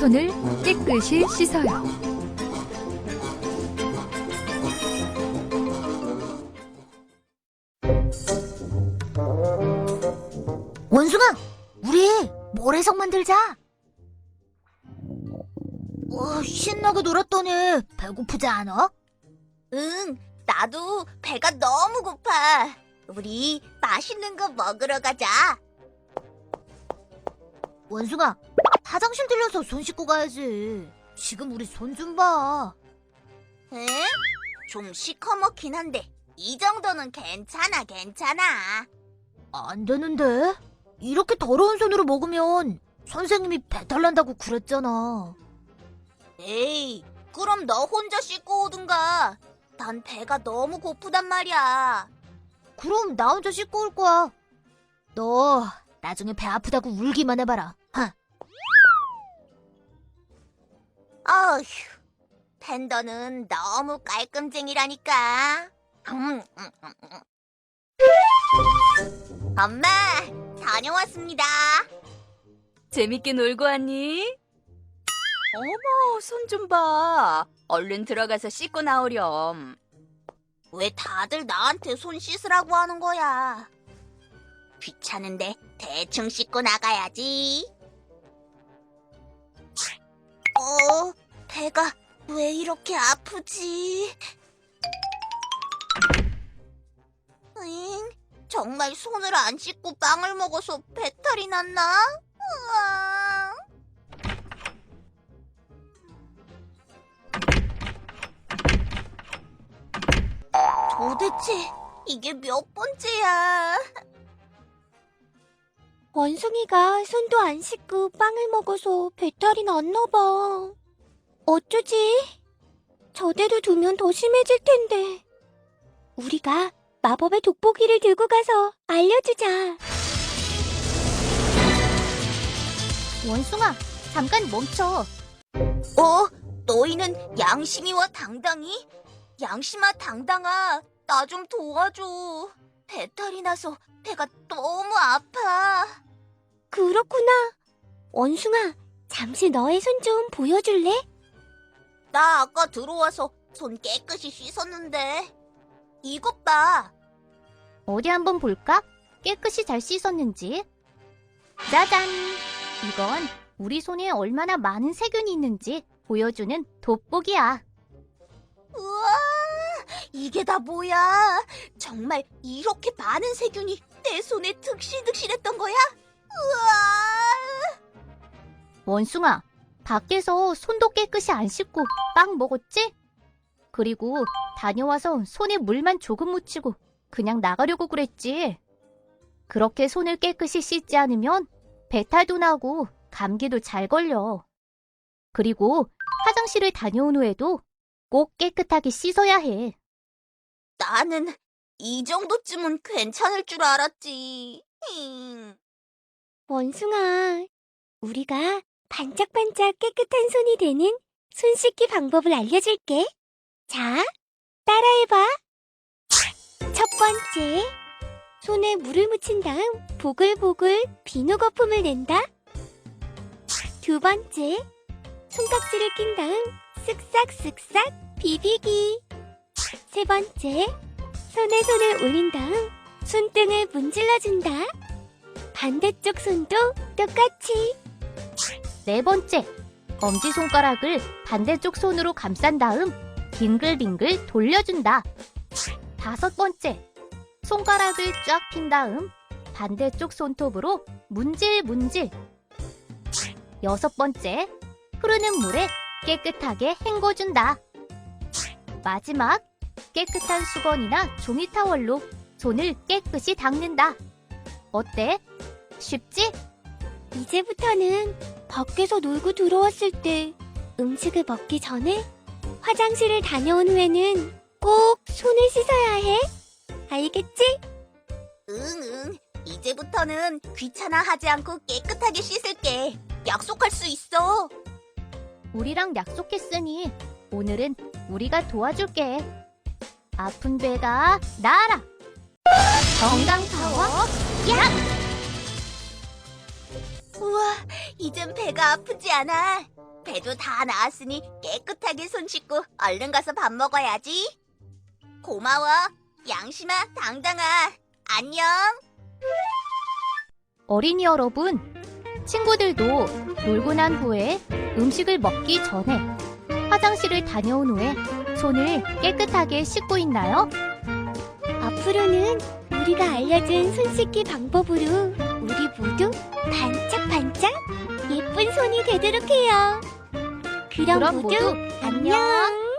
손을 깨끗이 씻어요. 원숭아, 우리 모래성 만들자. 와, 신나게 놀았더니 배고프지 않아? 응, 나도 배가 너무 고파. 우리 맛있는 거 먹으러 가자. 원숭아, 화장실 들려서 손 씻고 가야지. 지금 우리 손 좀 봐. 응? 좀 시커멓긴 한데 이 정도는 괜찮아, 괜찮아. 안 되는데? 이렇게 더러운 손으로 먹으면 선생님이 배탈 난다고 그랬잖아. 에이, 그럼 너 혼자 씻고 오든가. 난 배가 너무 고프단 말이야. 그럼 나 혼자 씻고 올 거야. 너 나중에 배 아프다고 울기만 해봐라. 하. 아휴, 팬더는 너무 깔끔쟁이라니까. 음, 음, 음, 음. 엄마, 다녀왔습니다. 재밌게 놀고 왔니? 어머, 손 좀 봐. 얼른 들어가서 씻고 나오렴. 왜 다들 나한테 손 씻으라고 하는 거야? 귀찮은데 대충 씻고 나가야지. 어, 배가 왜 이렇게 아프지? 응? 정말 손을 안 씻고 빵을 먹어서 배탈이 났나? 으아. 도대체 이게 몇 번째야? 원숭이가 손도 안 씻고 빵을 먹어서 배탈이 났나 봐. 어쩌지? 저대로 두면 더 심해질 텐데. 우리가 마법의 돋보기를 들고 가서 알려주자. 원숭아, 잠깐 멈춰. 어? 너희는 양심이와 당당히? 양심아 당당아, 나 좀 도와줘. 배탈이 나서 배가 너무 아파. 그렇구나. 원숭아, 잠시 너의 손 좀 보여줄래? 나 아까 들어와서 손 깨끗이 씻었는데. 이것 봐. 어디 한번 볼까? 깨끗이 잘 씻었는지. 짜잔! 이건 우리 손에 얼마나 많은 세균이 있는지 보여주는 돋보기야. 우와, 이게 다 뭐야? 정말 이렇게 많은 세균이 내 손에 득실득실했던 거야? 우와! 원숭아, 밖에서 손도 깨끗이 안 씻고 빵 먹었지? 그리고 다녀와서 손에 물만 조금 묻히고 그냥 나가려고 그랬지. 그렇게 손을 깨끗이 씻지 않으면 배탈도 나고 감기도 잘 걸려. 그리고 화장실을 다녀온 후에도 꼭 깨끗하게 씻어야 해. 나는 이 정도쯤은 괜찮을 줄 알았지. 힝. 원숭아, 우리가 반짝반짝 깨끗한 손이 되는 손 씻기 방법을 알려줄게. 자, 따라해봐. 첫 번째, 손에 물을 묻힌 다음 보글보글 비누 거품을 낸다. 두 번째, 손깍지를 낀 다음 쓱싹쓱싹 비비기. 세 번째, 손에 손을 올린 다음 손등을 문질러준다. 반대쪽 손도 똑같이. 네 번째, 엄지손가락을 반대쪽 손으로 감싼 다음 빙글빙글 돌려준다. 다섯 번째, 손가락을 쫙 핀 다음 반대쪽 손톱으로 문질문질. 여섯 번째, 흐르는 물에 깨끗하게 헹궈준다. 마지막, 깨끗한 수건이나 종이 타월로 손을 깨끗이 닦는다. 어때? 쉽지? 이제부터는 밖에서 놀고 들어왔을 때 음식을 먹기 전에 화장실을 다녀온 후에는 꼭 손을 씻어야 해. 알겠지? 응, 응. 이제부터는 귀찮아하지 않고 깨끗하게 씻을게. 약속할 수 있어. 우리랑 약속했으니 오늘은 우리가 도와줄게. 아픈 배가 나아라. 건강 파워 야! 우와, 이젠 배가 아프지 않아. 배도 다 나았으니 깨끗하게 손 씻고 얼른 가서 밥 먹어야지. 고마워. 양심아, 당당아. 안녕. 어린이 여러분, 친구들도 놀고 난 후에 음식을 먹기 전에 화장실을 다녀온 후에 손을 깨끗하게 씻고 있나요? 앞으로는 우리가 알려준 손 씻기 방법으로 우리 모두 반짝반짝 예쁜 손이 되도록 해요. 그럼, 그럼 모두 모두 안녕.